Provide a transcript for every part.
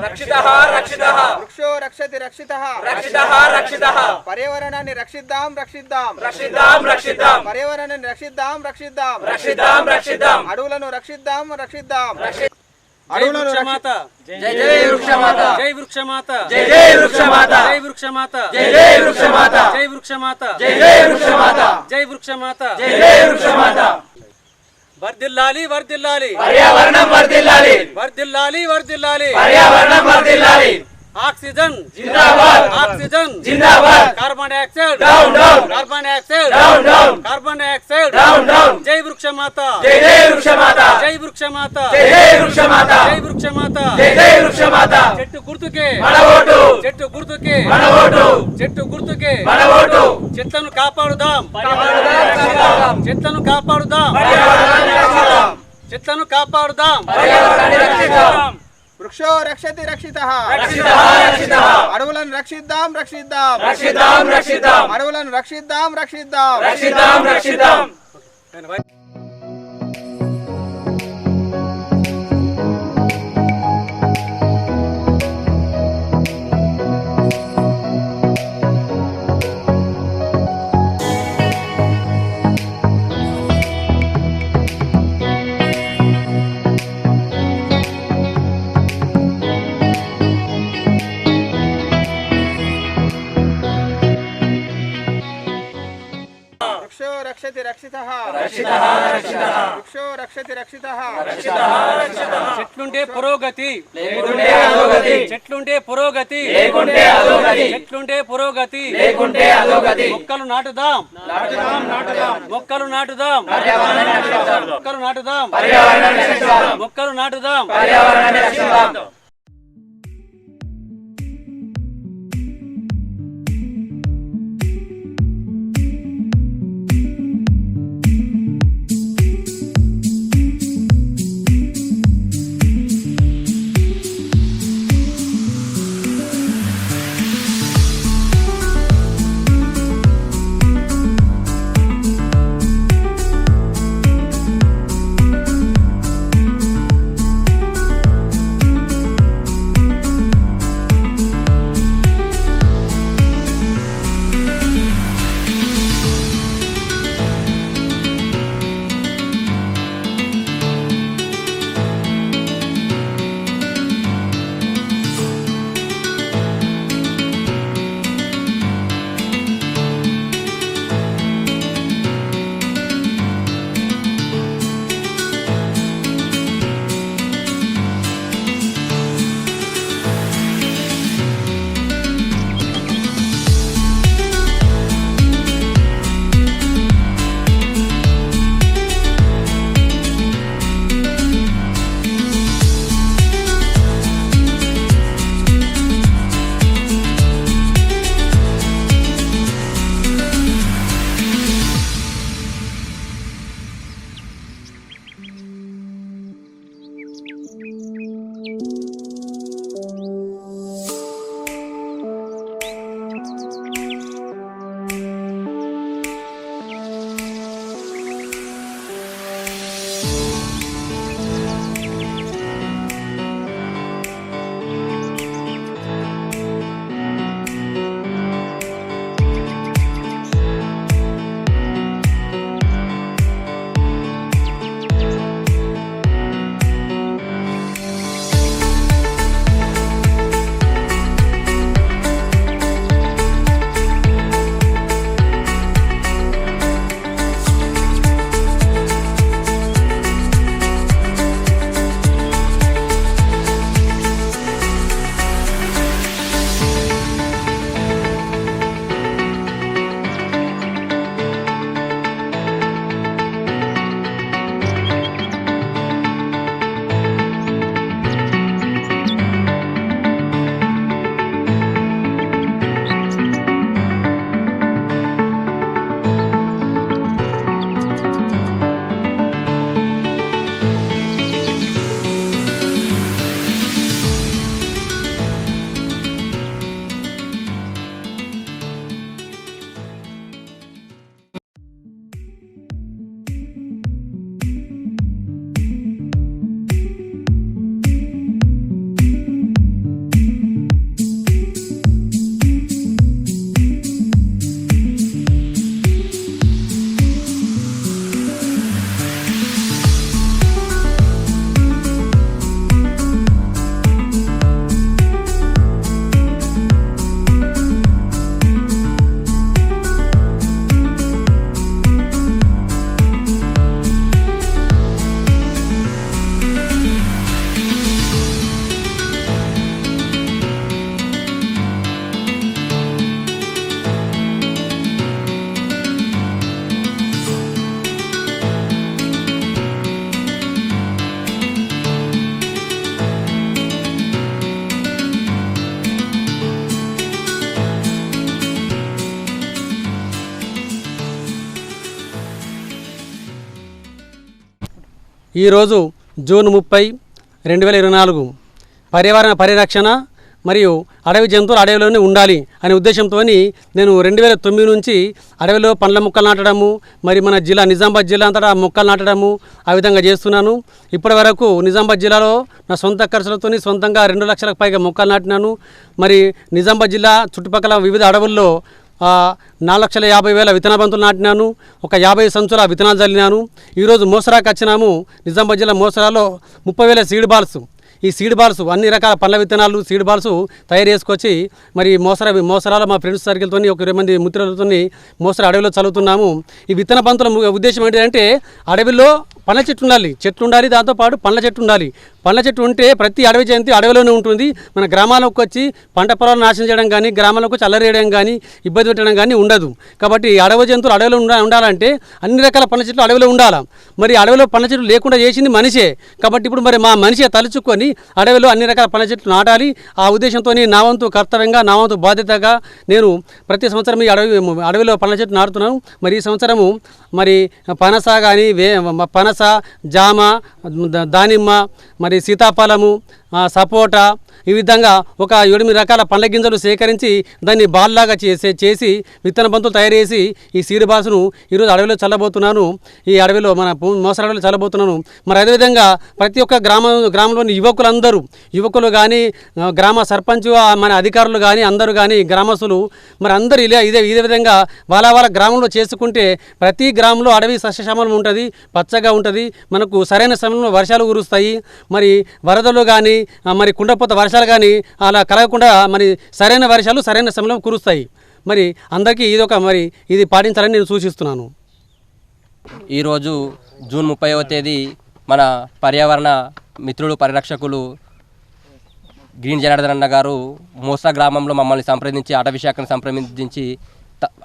రక్షితః రక్షితః. వృక్షో రక్షతి రక్షిత. రక్షితః రక్షితః. పర్యావరణాన్ని రక్షిద్దాం రక్షిద్దాం. రక్షిద్దాం రక్షిద్దాం. పర్యావరణాన్ని రక్షిద్దాం రక్షిద్దాం. రక్షిద్దాం రక్షిద్దాం. అడవులను రక్షిద్దాం రక్షిద్దాం. రక్షి- అడవులను వృక్షమాత. జై జై వృక్షమాత. జై వృక్షమాత. జై జై వృక్షమాత. జై వృక్షమాత. జై జై వృక్షమాత. జై వృక్షమాత. జై జై వృక్షమాత. జై వృక్షమాత. జై జై వృక్షమాత. వర్ధిల్లాలి వర్ధిల్లాలి. పర్యావరణం వర్ధిల్లాలి. వర్ధిల్లాలి వర్ధిల్లాలి. పర్యావరణం వర్ధిల్లాలి. ఆక్సిజన్. జిందాబాద్. ఆక్సిజన్. జిందాబాద్. Carbon dioxide. Down down. Carbon dioxide. Down down. Carbon dioxide. Down down. జై వృక్షమాత. జై జై వృక్షమాత. జై వృక్షమాత. జై జై వృక్షమాత. జై వృక్షమాత. జై జై వృక్షమాత. చెట్టు గుర్తుకే. మన ఓటు. చెట్టు గుర్తుకే. మన ఓటు. చెట్టు గుర్తుకే. మన ఓటు. చెట్లను కాపాడుదాం. చెట్లను. చెట్లను కాపాడుదాం. వృక్షో రక్షతి రక్షిత. రక్షితః రక్షితః. అడవులను రక్షిద్దాం రక్షిద్దాం. రక్షిద్దాం రక్షిద్దాం. అడవులను రక్షిద్దాం రక్షిద్దాం. రక్షిద్దాం రక్షిద్దాం. వృక్షో రక్షతి రక్షిత. రక్షితః రక్షితః. వృక్షో రక్షతి రక్షిత. చెట్లుంటే పురోగతి. చెట్లుంటే పురోగతి. చెట్లుంటే పురోగతి. మొక్కలు నాటుదాం. నాటుదాం నాటుదాం. మొక్కలు నాటుదాం. మొక్కలు నాటుదాం. మొక్కలు నాటుదాం. ఈరోజు జూన్ ముప్పై రెండు వేల ఇరవై నాలుగు. పర్యావరణ పరిరక్షణ మరియు అడవి జంతువులు అడవిలోనే ఉండాలి అనే ఉద్దేశంతో నేను రెండు వేల తొమ్మిది నుంచి అడవిలో పండ్ల మొక్కలు నాటడము మరి మన జిల్లా నిజామాబాద్ జిల్లా అంతటా మొక్కలు నాటడము ఆ విధంగా చేస్తున్నాను. ఇప్పటి వరకు నిజామాబాద్ జిల్లాలో నా సొంత ఖర్చులతో సొంతంగా రెండు లక్షలకు పైగా మొక్కలు నాటినాను. మరి నిజామాబాద్ జిల్లా చుట్టుపక్కల వివిధ అడవుల్లో నాలుగు లక్షల యాభై వేల విత్తన బంతులు నాటినాను ఒక యాభై సంచుల విత్తనాలు చల్లినాను ఈరోజు మోసరాకి వచ్చినాము. నిజామాబాద్ జిల్లా మోసరాలో ముప్పై వేల సీడ్ బాల్స్. ఈ సీడ్ బాల్స్ అన్ని రకాల పండ్ల విత్తనాలు సీడ్ బాల్స్ తయారు చేసుకొచ్చి మరి మోసర మోసరాలు మా ఫ్రెండ్స్ సర్కిల్తో ఒక ఇరవై మంది మిత్రులతో మోసర అడవిలో చదువుతున్నాము. ఈ విత్తన బంతుల ము- ఉద్దేశం ఏంటంటే అడవిలో పండ్ల చెట్టు ఉండాలి. చెట్లు ఉండాలి దాంతోపాటు పండ్ల చెట్టు ఉండాలి. పండ్ల చెట్టు ఉంటే ప్రతి అడవి జయంతి అడవిలోనే ఉంటుంది. మన గ్రామాలకు వచ్చి పంట పొలాలు నాశనం చేయడం కానీ గ్రామాలకు వచ్చి అల్లరేయడం కానీ ఇబ్బంది పెట్టడం కానీ ఉండదు. కాబట్టి అడవి జంతువులు అడవిలో ఉండాలంటే అన్ని రకాల పండ్ల చెట్లు అడవిలో ఉండాలి? మరి అడవిలో పండ్ల చెట్లు లేకుండా చేసింది మనిషే. కాబట్టి ఇప్పుడు మరి మా మనిషి తలుచుకొని అడవిలో అన్ని రకాల పండ్ల చెట్లు నాటాలి. ఆ ఉద్దేశంతో నా వంతు కర్తవ్యంగా నా వంతు బాధ్యతగా నేను ప్రతి సంవత్సరం ఈ అడవి అడవిలో పండ్ల చెట్లు నాటుతున్నాను. మరి ఈ సంవత్సరము మరి పనస కానీ వే పనస జామ దానిమ్మ మరి సీతాఫలము సపోటా ఈ విధంగా ఒక ఎనిమిది రకాల పండ్ల గింజలు సేకరించి దాన్ని బాల్లాగా చేసే చేసి విత్తన బంతులు తయారు చేసి ఈ సీడ్ బాసును ఈరోజు అడవిలో చల్లబోతున్నాను. ఈ అడవిలో మన మోసర అడవిలో చల్లబోతున్నాను. మరి అదేవిధంగా ప్రతి ఒక్క గ్రామం గ్రామంలోని యువకులందరూ యువకులు కానీ గ్రామ సర్పంచ్ మన అధికారులు కానీ అందరూ కానీ గ్రామస్తులు మరి అందరూ ఇలా ఇదే ఇదే విధంగా వాళ్ళ వాళ్ళ గ్రామంలో చేసుకుంటే ప్రతి గ్రామంలో అడవి సస్యశ్యామలం ఉంటుంది పచ్చగా ఉంటుంది మనకు సరైన సమయంలో వర్షాలు కురుస్తాయి. మరి వరదలు కానీ మరి కుండపోత వర్షాలు కానీ అలా కలగకుండా మరి సరైన వర్షాలు సరైన సమయంలో కురుస్తాయి. మరి అందరికీ ఇది ఒక మరి ఇది పాటించాలని నేను సూచిస్తున్నాను. ఈరోజు జూన్ ముప్పైవ తేదీ మన పర్యావరణ మిత్రులు పరిరక్షకులు గ్రీన్ జనార్దన్ అన్న గారు మోసా గ్రామంలో మమ్మల్ని సంప్రదించి అటవీ శాఖను సంప్రదించి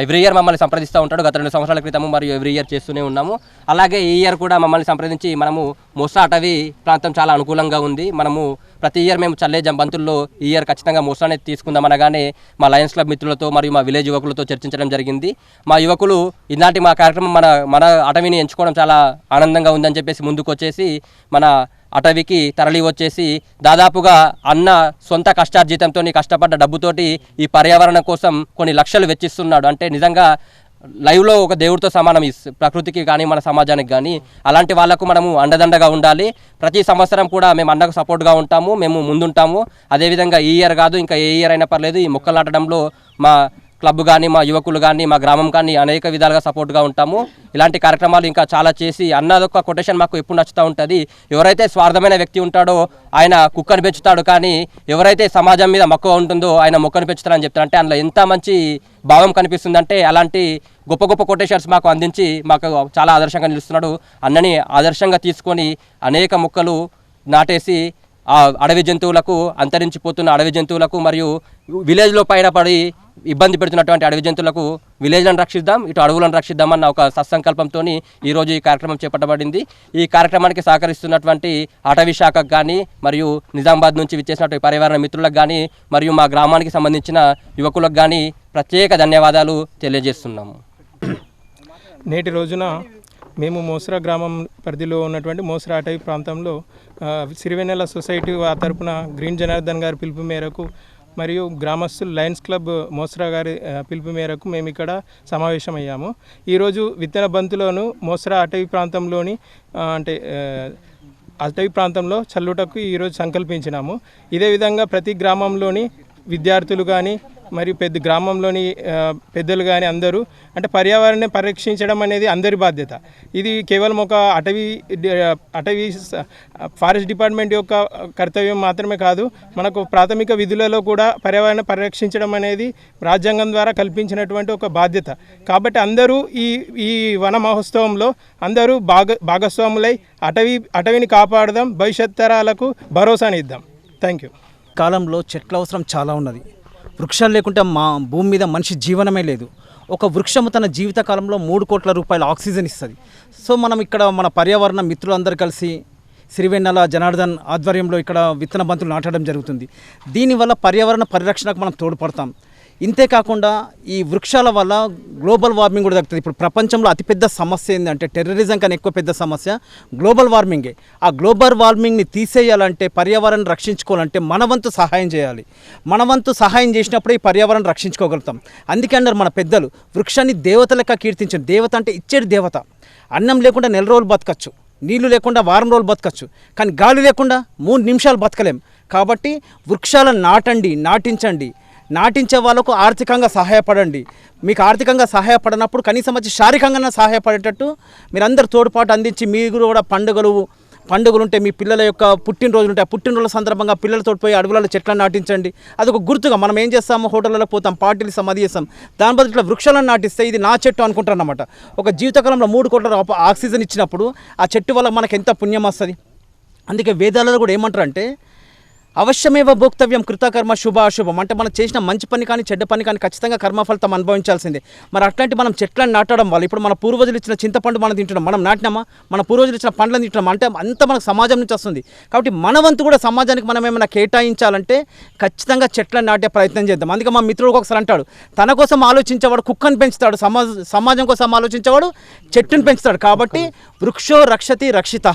ఎవ్రీ ఇయర్ మమ్మల్ని సంప్రదిస్తూ ఉంటాడు. గత రెండు సంవత్సరాల క్రితము మరియు ఎవ్రీ ఇయర్ చేస్తూనే ఉన్నాము. అలాగే ఈ ఇయర్ కూడా మమ్మల్ని సంప్రదించి మనము మోసా అటవీ ప్రాంతం చాలా అనుకూలంగా ఉంది. మనము ప్రతి ఇయర్ మేము చల్లే జంబంతుల్లో ఈ ఇయర్ ఖచ్చితంగా మోసానే తీసుకుందాం అనగానే మా లయన్స్ క్లబ్ మిత్రులతో మరియు మా విలేజ్ యువకులతో చర్చించడం జరిగింది. మా యువకులు ఇలాంటి మా కార్యక్రమం మన మన అటవీని ఎంచుకోవడం చాలా ఆనందంగా ఉందని చెప్పేసి ముందుకు వచ్చేసి మన అటవీకి తరలి వచ్చేసి దాదాపుగా అన్న సొంత కష్టార్జితంతో కష్టపడ్డ డబ్బుతోటి ఈ పర్యావరణం కోసం కొన్ని లక్షలు వెచ్చిస్తున్నాడు. అంటే నిజంగా లైవ్లో ఒక దేవుడితో సమానం ప్రకృతికి కానీ మన సమాజానికి కానీ అలాంటి వాళ్ళకు మనము అండదండగా ఉండాలి. ప్రతి సంవత్సరం కూడా మేము అన్నకు సపోర్ట్గా ఉంటాము మేము ముందుంటాము. అదేవిధంగా ఈ ఇయర్ కాదు ఇంకా ఏ ఇయర్ అయినా పర్లేదు ఈ మొక్కలు నాటడంలో మా క్లబ్ కానీ మా యువకులు కానీ మా గ్రామం కానీ అనేక విధాలుగా సపోర్ట్గా ఉంటాము. ఇలాంటి కార్యక్రమాలు ఇంకా చాలా చేసి అన్నదొక్క కొటేషన్ మాకు ఎప్పుడు నచ్చుతూ ఉంటుంది. ఎవరైతే స్వార్థమైన వ్యక్తి ఉంటాడో ఆయన కుక్కను పెంచుతాడు కానీ ఎవరైతే సమాజం మీద మక్కువ ఉంటుందో ఆయన మొక్కను పెంచుతారని చెప్తారు. అంటే అందులో ఎంత మంచి భావం కనిపిస్తుందంటే అలాంటి గొప్ప గొప్ప కొటేషన్స్ మాకు అందించి మాకు చాలా ఆదర్శంగా నిలుస్తున్నాడు. అన్నని ఆదర్శంగా తీసుకొని అనేక మొక్కలు నాటేసి అడవి జంతువులకు అంతరించిపోతున్న అడవి జంతువులకు మరియు విలేజ్లో పైన పడి ఇబ్బంది పెడుతున్నటువంటి అడవి జంతువులకు విలేజ్లను రక్షిద్దాం ఇటు అడవులను రక్షిద్దాం అన్న ఒక సత్సంకల్పంతో ఈరోజు ఈ కార్యక్రమం చేపట్టబడింది. ఈ కార్యక్రమానికి సహకరిస్తున్నటువంటి అటవీ శాఖకు కానీ మరియు నిజామాబాద్ నుంచి విచ్చేసినటువంటి పర్యావరణ మిత్రులకు కానీ మరియు మా గ్రామానికి సంబంధించిన యువకులకు కానీ ప్రత్యేక ధన్యవాదాలు తెలియజేస్తున్నాము. నేటి రోజున మేము మోసరా గ్రామం పరిధిలో ఉన్నటువంటి మోసరా అటవీ ప్రాంతంలో సిరివెన్నెల సొసైటీ తరపున గ్రీన్ జనార్దన్ గారి పిలుపు మేరకు మరియు గ్రామస్తులు లయన్స్ క్లబ్ మోసరా గారి పిలుపు మేరకు మేము ఇక్కడ సమావేశమయ్యాము. ఈరోజు విత్తన బంతులోను మోసరా అటవీ ప్రాంతంలోని అంటే అటవీ ప్రాంతంలో చల్లుటకు ఈరోజు సంకల్పించినాము. ఇదే విధంగా ప్రతి గ్రామంలోని విద్యార్థులు కానీ మరియు పెద్ద గ్రామంలోని పెద్దలు కానీ అందరూ అంటే పర్యావరణాన్ని పరిరక్షించడం అనేది అందరి బాధ్యత. ఇది కేవలం ఒక అటవీ అటవీ ఫారెస్ట్ డిపార్ట్మెంట్ యొక్క కర్తవ్యం మాత్రమే కాదు మనకు ప్రాథమిక విధులలో కూడా పర్యావరణ పరిరక్షించడం అనేది రాజ్యాంగం ద్వారా కల్పించినటువంటి ఒక బాధ్యత. కాబట్టి అందరూ ఈ ఈ వన మహోత్సవంలో అందరూ భాగ భాగస్వాములై అటవీ అటవీని కాపాడదాం భవిష్యత్ తరాలకు భరోసాని ఇద్దాం థ్యాంక్ యూ కాలంలో చెట్ల అవసరం చాలా ఉన్నది. వృక్షాలు లేకుంటే మా భూమి మీద మనిషి జీవనమే లేదు. ఒక వృక్షము తన జీవితకాలంలో మూడు కోట్ల రూపాయల ఆక్సిజన్ ఇస్తుంది. సో మనం ఇక్కడ మన పర్యావరణ మిత్రులందరూ కలిసి సిరివెన్నెల జనార్దన్ ఆధ్వర్యంలో ఇక్కడ విత్తన బంతులు నాటడం జరుగుతుంది. దీనివల్ల పర్యావరణ పరిరక్షణకు మనం తోడ్పడతాం. ఇంతే కాకుండా ఈ వృక్షాల వల్ల గ్లోబల్ వార్మింగ్ కూడా తగ్గుతుంది. ఇప్పుడు ప్రపంచంలో అతిపెద్ద సమస్య ఏంటంటే టెర్రరిజం కన్నా ఎక్కువ పెద్ద సమస్య గ్లోబల్ వార్మింగే. ఆ గ్లోబల్ వార్మింగ్ని తీసేయాలంటే పర్యావరణం రక్షించుకోవాలంటే మనవంతు సహాయం చేయాలి. మనవంతు సహాయం చేసినప్పుడే ఈ పర్యావరణం రక్షించుకోగలుగుతాం. అందుకే అన్నారు మన పెద్దలు వృక్షాన్ని దేవత లెక్క కీర్తించారు దేవత అంటే ఇచ్చేది దేవత. అన్నం లేకుండా నెల రోజులు బతకచ్చు. నీళ్ళు లేకుండా వారం రోజులు బతకచ్చు. కానీ గాలి లేకుండా మూడు నిమిషాలు బతకలేం. కాబట్టి వృక్షాలను నాటండి నాటించండి. నాటించే వాళ్ళకు ఆర్థికంగా సహాయపడండి. మీకు ఆర్థికంగా సహాయపడినప్పుడు కనీసం వచ్చి శారీరకంగా సహాయపడేటట్టు మీరందరూ తోడ్పాటు అందించి మీరు కూడా పండుగలు పండుగలు ఉంటే మీ పిల్లల యొక్క పుట్టినరోజులు ఉంటాయి ఆ పుట్టినరోజుల సందర్భంగా పిల్లలతో పోయి అడవులలో చెట్లను నాటించండి. అదొక గుర్తుగా మనం ఏం చేస్తాము? హోటళ్ళలో పోతాం పార్టీలు ఇస్తాం అది చేస్తాం. దాని బదులు ఇట్లా వృక్షాలను నాటిస్తే ఇది నా చెట్టు అనుకుంటారు అనమాట ఒక జీవితకాలంలో మూడు కోట్ల ఆక్సిజన్ ఇచ్చినప్పుడు ఆ చెట్టు వల్ల మనకు ఎంత పుణ్యం వస్తుంది? అందుకే వేదాలలో కూడా ఏమంటారు అంటే అవశ్యమేవ భోక్తవ్యం కృతకర్మ శుభ అశుభం. అంటే మనం చేసిన మంచి పని కానీ చెడ్డ పని కానీ ఖచ్చితంగా కర్మఫలితం అనుభవించాల్సిందే. మరి అట్లాంటి మనం చెట్లను నాటడం వల్ల ఇప్పుడు మన పూర్వజులు ఇచ్చిన చింతపండు మనం తింటున్నాం మనం నాటినామా? మన పూర్వజులు ఇచ్చిన పండ్లను తింటున్నాం అంటే అంత మనకు సమాజం నుంచి వస్తుంది. కాబట్టి మన వంతు కూడా సమాజానికి మనం ఏమైనా కేటాయించాలంటే ఖచ్చితంగా చెట్లను నాటే ప్రయత్నం చేద్దాం. అందుకే మా మిత్రుడు ఒకసారి అంటాడు తన కోసం ఆలోచించేవాడు కుక్కను పెంచుతాడు సమాజం కోసం ఆలోచించేవాడు చెట్టును పెంచుతాడు. కాబట్టి వృక్షో రక్షతి రక్షిత.